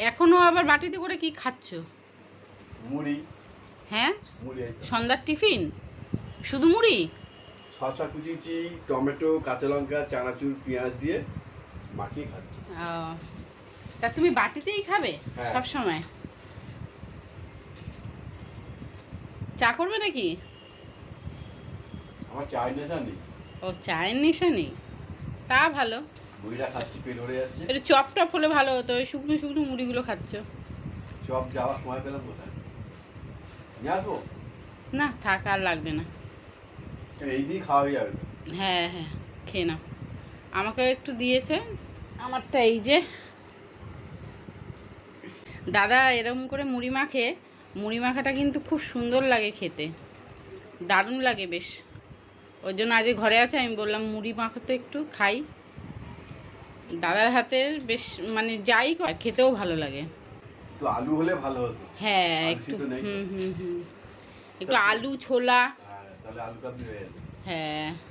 এখনও আবার বাটিতে করে কি খাচ্ছ? মুড়ি। হ্যাঁ? সন্ধ্যার টিফিন? শুধু মুড়ি? শসা কুচিয়েছি টমেটো কাঁচা লঙ্কা চানাচুর পেঁয়াজ দিয়ে মাখিয়ে খাচ্ছি। তা তুমি বাটিতেই খাবে হ্যাঁ। সব সময়? চা করবে নাকি? আমার চাই নেশা নেই। ও চায়ের নেশা নেই? তা ভালো। মুড়িটা খাচ্ছি পেট ভরে যাচ্ছে। একটু চপ টপ হলে ভালো হতো ওই শুকনো শুকনো মুড়িগুলো খাচ্ছ। সব যাওয়ার সময় পেলাম কোথায়? নিয়ে আসব? না থাক আর লাগবে না। এই দিয়ে খাওয়া হয়ে যাবে। হ্যাঁ হ্যাঁ খেয়ে নাও। আমাকে একটু দিয়েছে আমারটা এই যে। দাদা এরকম করে মুড়ি মাখে মুড়ি মাখাটা কিন্তু খুব সুন্দর লাগে খেতে। দারুণ লাগে বেশ। ওই জন্য আজ ঘরে আছে আমি বললাম মুড়ি মাখো তো একটু খাই। দাদার হাতের বেশ মানে যাই কর খেতেও ভালো লাগে। একটু আলু হলে ভালো হতো। হ্যাঁ একটু? হুম হুম হুম। একটু আলু ছোলা। হ্যাঁ তাহলে আলু কাবলি হয়ে যাবে। হ্যাঁ।